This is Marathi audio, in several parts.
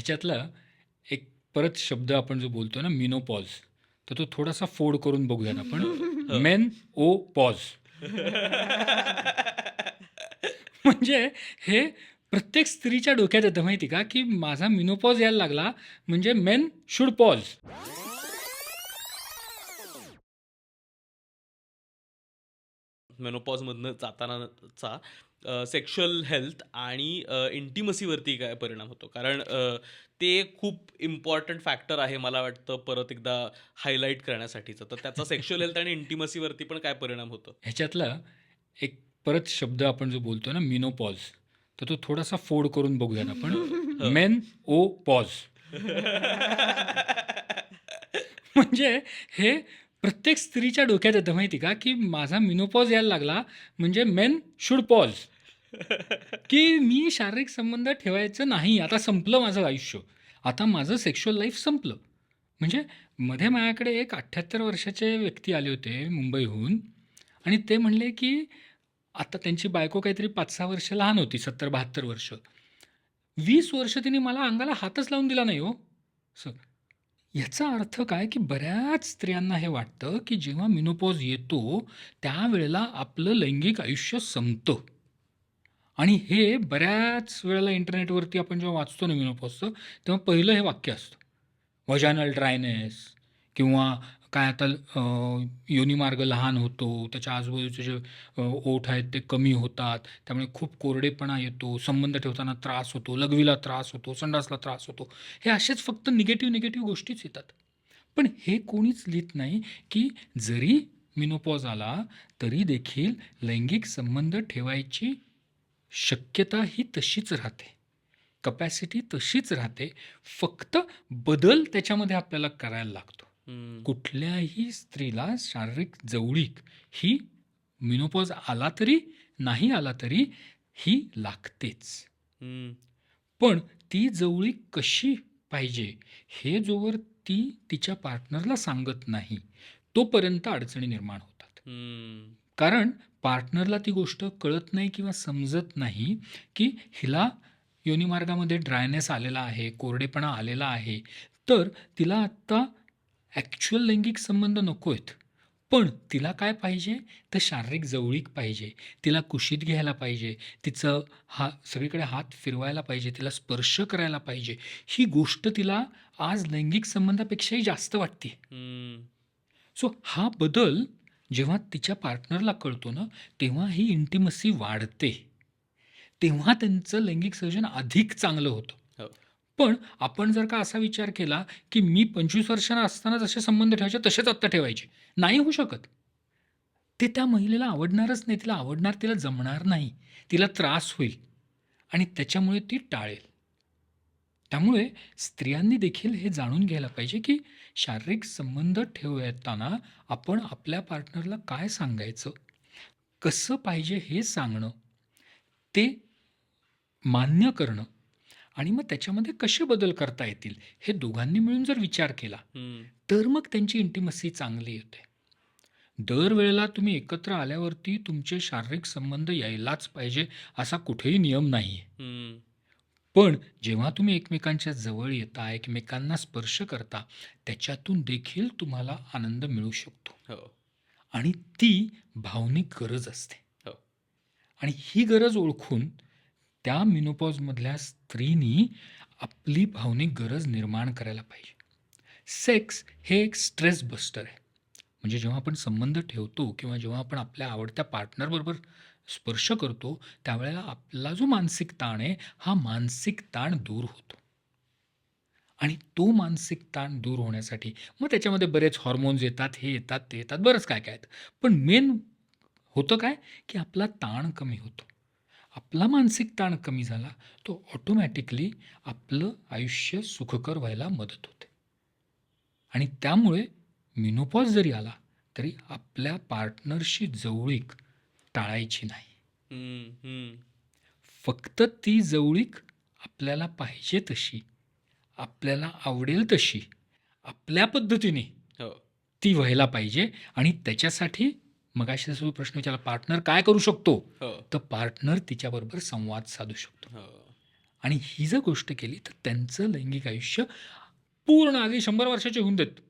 ह्याच्यातला एक परत शब्द आपण जो बोलतो ना मिनोपॉज तर तो थोडासा फोड करून बघूयात आपण. मेन ओ पॉज म्हणजे हे प्रत्येक स्त्रीच्या डोक्यात येतं माहिती का की माझा मिनोपॉज यायला लागला म्हणजे मेन शुड पॉज मेनोपॉजमधनं जातानाचा सेक्शुअल हेल्थ आणि इंटिमसीवरती काय परिणाम होतो? कारण ते खूप इम्पॉर्टंट फॅक्टर आहे मला वाटतं परत एकदा हायलाईट करण्यासाठीचं. तर त्याचा सेक्शुअल हेल्थ आणि इंटिमसीवरती पण काय परिणाम होतो? ह्याच्यातला एक परत शब्द आपण जो बोलतो ना मिनोपॉज तर तो थोडासा फोड करून बघूयात आपण. मेन ओ पॉज म्हणजे हे प्रत्येक स्त्रीच्या डोक्यात येतं माहिती का की माझा मिनोपॉज यायला लागला म्हणजे मेन शुड पॉज की मी शारीरिक संबंध ठेवायचं नाही आता संपलं माझं आयुष्य. आता माझं सेक्शुअल लाईफ संपलं. म्हणजे मध्ये माझ्याकडे एक अठ्ठ्याहत्तर वर्षाचे व्यक्ती आले होते मुंबईहून आणि ते म्हणले की आता त्यांची बायको काहीतरी पाच सहा वर्ष लहान होती सत्तर बहात्तर वर्ष. वीस वर्ष तिने मला अंगाला हातच लावून दिला नाही हो. सर याचा अर्थ काय की बऱ्याच स्त्रियांना हे वाटतं की जेव्हा मिनोपॉज येतो त्यावेळेला आपलं लैंगिक आयुष्य संपतं. आणि हे बऱ्याच वेळेला इंटरनेटवरती आपण जेव्हा वाचतो ना मिनोपॉजचं तेव्हा पहिलं हे वाक्य असतं. वजानल ड्रायनेस किंवा काय आता अ, योनिमार्ग लहान होतो त्याच्या आजूबाजूचे जे ओठ आहेत ते कमी होतात त्यामुळे खूप कोरडेपणा येतो संबंध ठेवताना त्रास होतो लघवीला त्रास होतो संडासला त्रास होतो हे असेच फक्त निगेटिव्ह निगेटिव्ह गोष्टीच येतात. पण हे कोणीच लिहित नाही की जरी मिनोपॉज आला तरी देखील लैंगिक संबंध ठेवायची शक्यता ही तशीच राहते. कपॅसिटी तशीच राहते. फक्त बदल त्याच्यामध्ये आपल्याला करायला लागतो. हम्म. कुठल्याही स्त्रीला शारीरिक जवळीक ही मिनोपॉज आला तरी नाही आला तरी ही लागतेच हम्म. पण ती जवळीक कशी पाहिजे हे जोवर ती तिच्या पार्टनरला सांगत नाही तोपर्यंत अडचणी निर्माण होतात हम्म. कारण पार्टनरला ती गोष्ट कळत नाही किंवा समजत नाही की हिला योनिमार्गामध्ये ड्रायनेस आलेला आहे कोरडेपणा आलेला आहे तर तिला आत्ता ॲक्च्युअल लैंगिक संबंध नको आहेत पण तिला काय पाहिजे? तर शारीरिक जवळीक पाहिजे. तिला कुशीत घ्यायला पाहिजे. तिचं हा सगळीकडे हात फिरवायला पाहिजे. तिला स्पर्श करायला पाहिजे. ही गोष्ट तिला आज लैंगिक संबंधापेक्षाही जास्त वाटते. सो हा बदल जेव्हा तिच्या पार्टनरला कळतो ना तेव्हा ही इंटिमसी वाढते. तेव्हा त्यांचं लैंगिक संयोजन अधिक चांगलं होतं. हो. पण आपण जर का असा विचार केला की मी पंचवीस वर्षांना असताना जसे संबंध ठेवायचे तसेच आत्ता ठेवायचे. नाही होऊ शकत. ते त्या महिलेला आवडणारच नाही. तिला आवडणार तिला जमणार नाही. तिला त्रास होईल. आणि त्याच्यामुळे ती टाळेल. त्यामुळे स्त्रियांनी देखील हे जाणून घ्यायला पाहिजे की शारीरिक संबंध ठेवताना आपण आपल्या पार्टनरला काय सांगायचं? कसं पाहिजे हे सांगणं? ते मान्य करणं. आणि मग त्याच्यामध्ये कसे बदल करता येतील हे दोघांनी मिळून जर विचार केला. तर मग त्यांची इंटिमसी चांगली होते दरवेळेला तुम्ही एकत्र आल्यावरती तुमचे शारीरिक संबंध यायलाच पाहिजे असा कुठेही नियम नाही. पण जेव्हा तुम्ही एकमेकांच्या जवळ येता एकमेकांना स्पर्श करता त्याच्यातून देखील तुम्हाला आनंद मिळू शकतो हो. आणि ती भावनिक गरज असते हो. आणि ही गरज ओळखून त्या मिनोपॉजमधल्या स्त्रीनी आपली भावनिक गरज निर्माण करायला पाहिजे. सेक्स हे एक स्ट्रेस बस्टर आहे. म्हणजे जेव्हा आपण संबंध ठेवतो किंवा जेव्हा आपण आपल्या आवडत्या पार्टनरबरोबर स्पर्श करतो त्यावेळेला आपला जो मानसिक ताण आहे हा मानसिक ताण दूर होतो. आणि तो मानसिक ताण दूर होण्यासाठी मग त्याच्यामध्ये बरेच हॉर्मोन्स येतात हे येतात ते येतात बरंच काय काय येतं. पण मेन होतं काय? की आपला ताण कमी होतो. आपला मानसिक ताण कमी झाला तो ऑटोमॅटिकली आपलं आयुष्य सुखकर व्हायला मदत होते आणि त्यामुळे मिनोपॉज जरी आला तरी आपल्या पार्टनरशी जवळीक टाळायची नाही. फक्त ती जवळीक आपल्याला पाहिजे तशी आपल्याला आवडेल तशी आपल्या पद्धतीने हो. ती व्हायला पाहिजे आणि त्याच्यासाठी मगाशी जसं प्रश्न विचारला पार्टनर काय करू शकतो? हो. तर पार्टनर तिच्याबरोबर संवाद साधू शकतो. हो. आणि ही जर गोष्ट केली तर त्यांचं लैंगिक आयुष्य पूर्ण आधी शंभर वर्षाचे होऊन देत.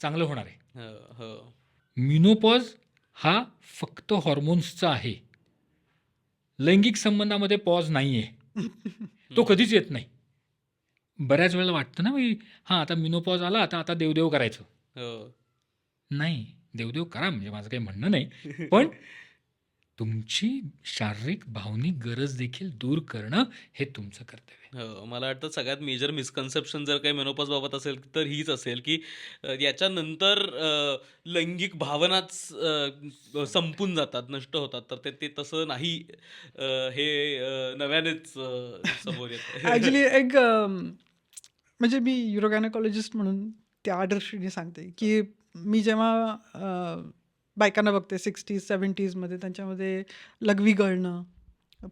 चांगलं होणार आहे. हो, हो. मिनोपॉज हा फक्त हॉर्मोन्सचा आहे. लैंगिक संबंधामध्ये पॉज नाही आहे तो कधीच येत नाही. बऱ्याच वेळेला वाटतं ना मी हां आता मिनोपॉज आला आता आता देवदेव करायचं. नाही. देवदेव करा म्हणजे माझं काही म्हणणं नाही. पण तुमची शारीरिक भावनिक गरज देखील दूर करणं हे तुमचं कर्तव्य आहे. हो, मला वाटतं सगळ्यात मेजर मिसकन्सेप्शन जर काही मेनोपॉज बाबत असेल तर हीच असेल की याच्यानंतर लैंगिक भावनाच संपून जातात नष्ट होतात. तर ते ते तसं नाही हे नव्यानेच समोर येत ॲक्च्युली एक म्हणजे मी युरोगायनॉकॉलॉजिस्ट म्हणून त्या दृष्टीने सांगते की मी जेव्हा अ, बायकांना बघते सिक्स्टीज सेवन्टीजमध्ये त्यांच्यामध्ये लघवी गळणं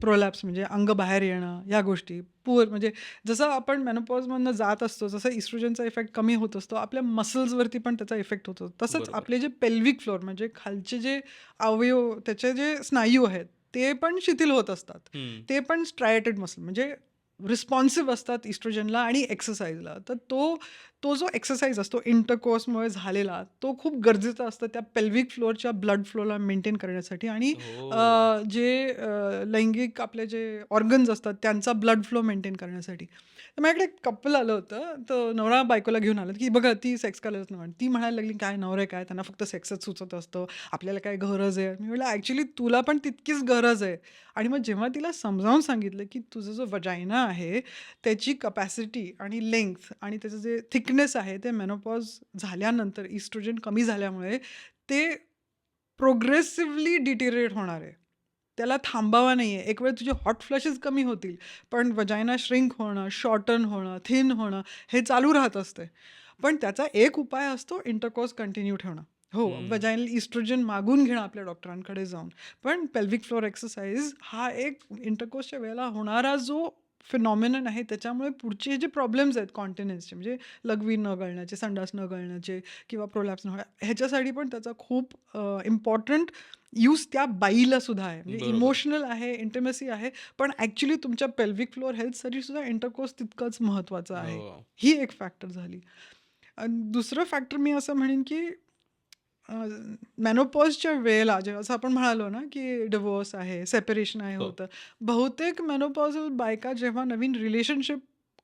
प्रोलॅप्स म्हणजे अंग बाहेर येणं या गोष्टी पुअर म्हणजे जसं आपण मेनोपॉजमधनं जात असतो जसं इस्ट्रोजनचा इफेक्ट कमी होत असतो आपल्या मसल्सवरती पण त्याचा इफेक्ट होतो तसंच बरोबर. आपले जे पेल्विक फ्लोअर म्हणजे खालचे जे अवयव त्याचे जे स्नायू आहेत ते पण शिथिल होत असतात. ते पण स्ट्रायटेड मसल म्हणजे रिस्पॉन्सिव्ह असतात इस्ट्रोजनला आणि एक्सरसाइजला तर तो तो जो एक्सरसाइज असतो इंटरकोर्समुळे झालेला तो खूप गरजेचा असतो त्या पेल्विक फ्लोअरच्या ब्लड फ्लोला मेंटेन करण्यासाठी. आणि हो. जे लैंगिक आपले जे ऑर्गन्स असतात त्यांचा ब्लड फ्लो मेंटेन करण्यासाठी. तर माझ्याकडे एक कपल आलं होतं. तर नवरा बायकोला घेऊन आलं. की बघा ती सेक्स करायलाच नाही. ती म्हणायला लागली काय नवरे काय? त्यांना फक्त सेक्सच सुचत असतं. आपल्याला काय गरज आहे? मी म्हटलं ॲक्च्युली तुला पण तितकीच गरज आहे. आणि मग जेव्हा तिला समजावून सांगितलं की तुझं जो वजायना आहे त्याची कपॅसिटी आणि लेंथ आणि त्याचं जे थिकनेस आहे ते मेनोपॉज झाल्यानंतर इस्ट्रोजन कमी झाल्यामुळे ते प्रोग्रेसिव्हली डिटेरिएट होणार आहे. त्याला थांबावा नाही आहे एक वेळ तुझे हॉट फ्लशेस कमी होतील पण वजायना श्रिंक होणं शॉर्टन होणं थिन होणं हे चालू राहत असते. पण त्याचा एक उपाय असतो इंटरकोर्स कंटिन्यू ठेवणं. हो. वजायनल इस्ट्रोजन मागून घेणं आपल्या डॉक्टरांकडे जाऊन. पण पेल्विक फ्लोअर एक्सरसाइज हा एक इंटरकोर्सच्या वेळेला होणारा जो फिनॉमिनन आहे त्याच्यामुळे पुढचे जे प्रॉब्लेम्स आहेत कॉन्टिनेन्सचे म्हणजे लघवी न गळण्याचे संडास न गळण्याचे किंवा प्रोलॅप्स न ह्याच्यासाठी पण त्याचा खूप इम्पॉर्टंट यूज त्या बाईला सुद्धा आहे म्हणजे. इमोशनल आहे इंटिमेसी आहे पण ॲक्च्युली तुमच्या पेल्विक फ्लोअर हेल्थसाठी सुद्धा इंटरकोर्स तितकंच महत्त्वाचं आहे हो. ही एक फॅक्टर झाली आणि दुसरं फॅक्टर मी असं म्हणेन की मॅनोपॉजच्या वेळेला जेव्हा असं आपण म्हणालो ना की डिवोर्स आहे सेपरेशन आहे हो. होतं बहुतेक मेनोपॉजल बायका जेव्हा नवीन रिलेशनशिप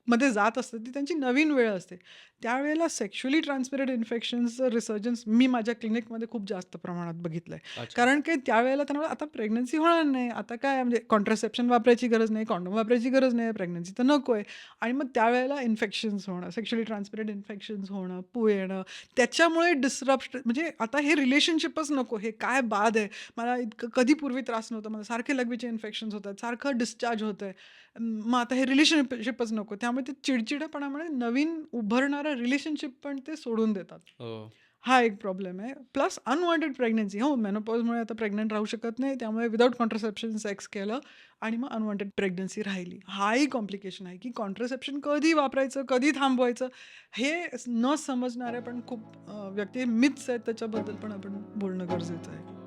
मध्ये जात असते ती त्यांची नवीन वेळ असते. त्यावेळेला सेक्शुअली ट्रान्समिटेड इन्फेक्शन्सचं रिसर्जन्स मी माझ्या क्लिनिकमध्ये खूप जास्त प्रमाणात बघितलं आहे. कारण की त्यावेळेला त्यांना आता प्रेग्नन्सी होणार नाही. आता काय म्हणजे कॉन्ट्रासेप्शन वापरायची गरज नाही कॉन्डोम वापरायची गरज नाही प्रेग्नन्सी तर नको आहे आणि मग त्यावेळेला इन्फेक्शन्स होणं सेक्शुअली ट्रान्समिटेड इन्फेक्शन्स होणं पू येणं त्याच्यामुळे डिस्रप्ट म्हणजे आता हे रिलेशनशिपच नको हे काय बाद आहे. मला इतकं कधी पूर्वी त्रास नव्हता मला सारखे लघवीचे इन्फेक्शन्स होतात सारखं डिस्चार्ज होतं आहे मग आता हे रिलेशनशिपच नको. त्यामुळे ते चिडचिडेपणामुळे नवीन उभरणारं रिलेशनशिप पण ते सोडून देतात. हो. हा एक प्रॉब्लेम आहे. प्लस अनवॉन्टेड प्रेग्नन्सी हो मेनोपॉजमुळे आता प्रेग्नंट राहू शकत नाही. त्यामुळे विदाऊट कॉन्ट्रासेप्शन सेक्स केलं आणि मग अनवॉन्टेड प्रेग्नन्सी राहिली. हाही कॉम्प्लिकेशन आहे की कॉन्ट्रासेप्शन कधी वापरायचं कधी थांबवायचं हे न समजणारे पण खूप व्यक्ती मिथ्स आहेत त्याच्याबद्दल पण आपण बोलणं गरजेचं आहे.